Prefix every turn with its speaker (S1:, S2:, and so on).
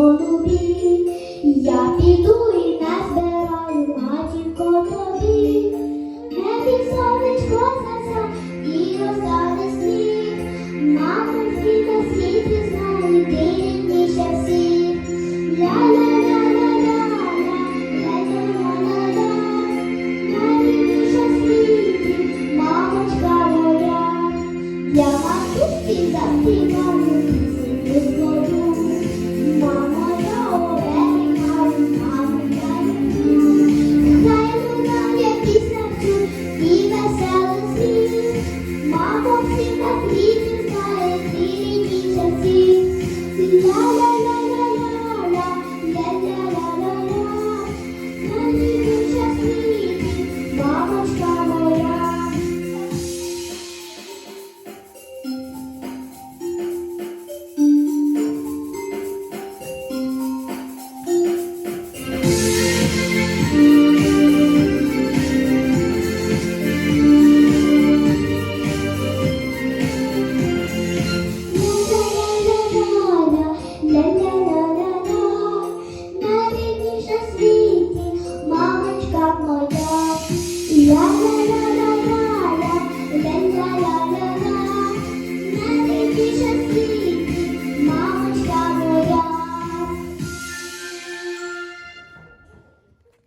S1: голубі, я піду і не збираю матінко тобі, не сонечко серця і розтане сніг, мама світа світи знає всіх. Я маю світ за